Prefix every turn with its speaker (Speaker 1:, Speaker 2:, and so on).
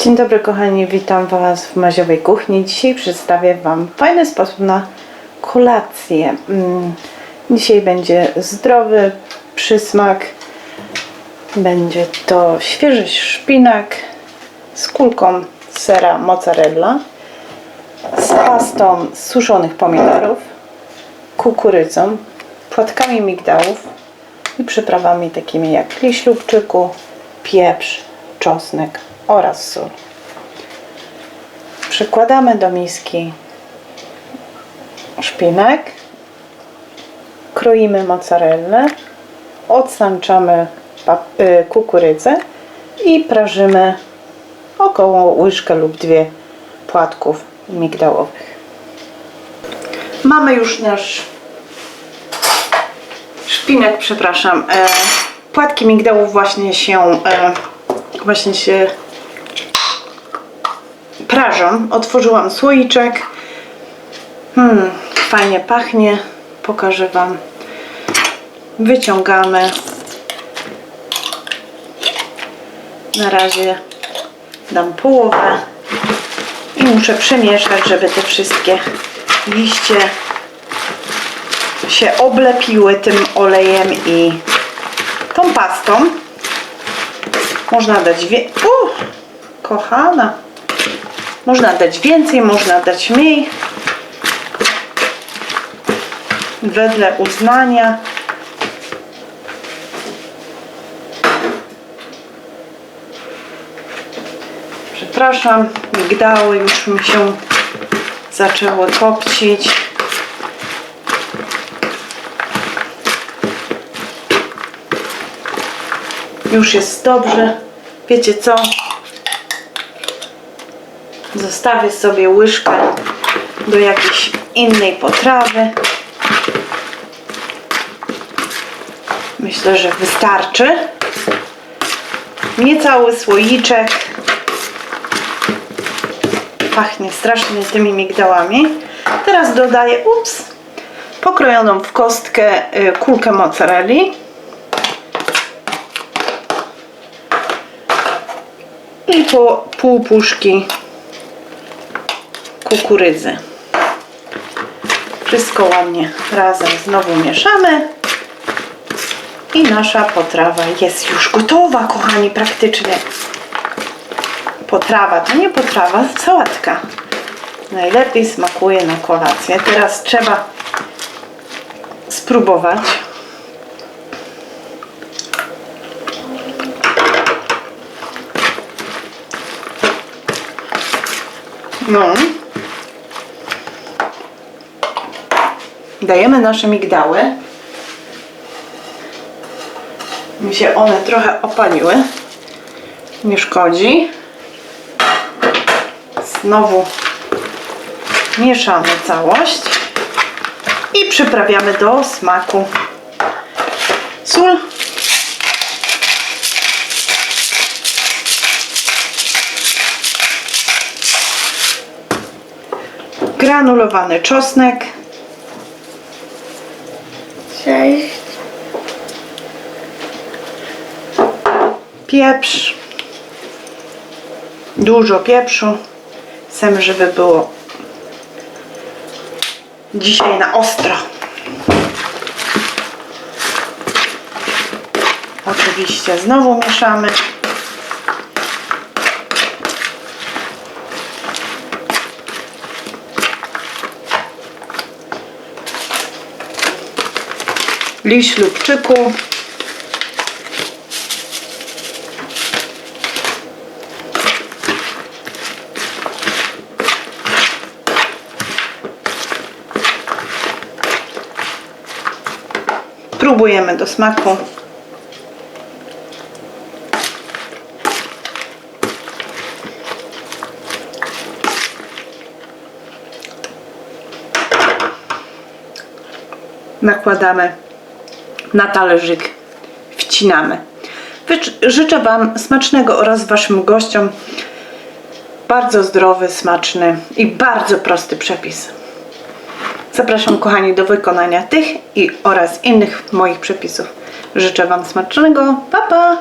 Speaker 1: Dzień dobry kochani, witam Was w Maziowej Kuchni. Dzisiaj przedstawię Wam fajny sposób na kolację. Mm, Dzisiaj będzie zdrowy przysmak. Będzie to świeży szpinak z kulką sera mozzarella, z pastą suszonych pomidorów, kukurydzą, płatkami migdałów i przyprawami takimi jak liść lubczyku, pieprz, czosnek oraz sól. Przykładamy do miski szpinak, kroimy mozzarellę, odsączamy y, kukurydzę i prażymy około łyżkę lub dwie płatków migdałowych. Mamy już nasz szpinak, przepraszam. E, płatki migdałów właśnie się e, właśnie się prażą. Otworzyłam słoiczek. Hmm, fajnie pachnie. Pokażę Wam. Wyciągamy. Na razie dam połowę i muszę przemieszać, żeby te wszystkie liście się oblepiły tym olejem i tą pastą. Można dać wie... U, kochana. Można dać więcej, można dać mniej. Wedle uznania. Przepraszam, migdały już mi się zaczęło kopcić. Już jest dobrze. Wiecie co? Zostawię sobie łyżkę do jakiejś innej potrawy. Myślę, że wystarczy. Niecały słoiczek. Pachnie strasznie tymi migdałami. Teraz dodaję, ups, pokrojoną w kostkę y, kulkę mozzarelli. I po pół puszki kukurydzy. Wszystko ładnie razem znowu mieszamy i nasza potrawa jest już gotowa, kochani, praktycznie. Potrawa to nie potrawa, sałatka. Najlepiej smakuje na kolację. Teraz trzeba spróbować. No. Dajemy nasze migdały. Mi się one trochę opaliły. Nie szkodzi. Znowu mieszamy całość i przyprawiamy do smaku. Sól. Granulowany czosnek.
Speaker 2: Cześć.
Speaker 1: pieprz, dużo pieprzu. Chcemy, żeby było dzisiaj na ostro. Oczywiście znowu mieszamy. Liść lubczyku. Próbujemy do smaku. Nakładamy na talerzyk, wcinamy. Życzę Wam smacznego oraz Waszym gościom bardzo zdrowy, smaczny i bardzo prosty przepis. Zapraszam kochani do wykonania tych i oraz innych moich przepisów. Życzę Wam smacznego. Pa pa!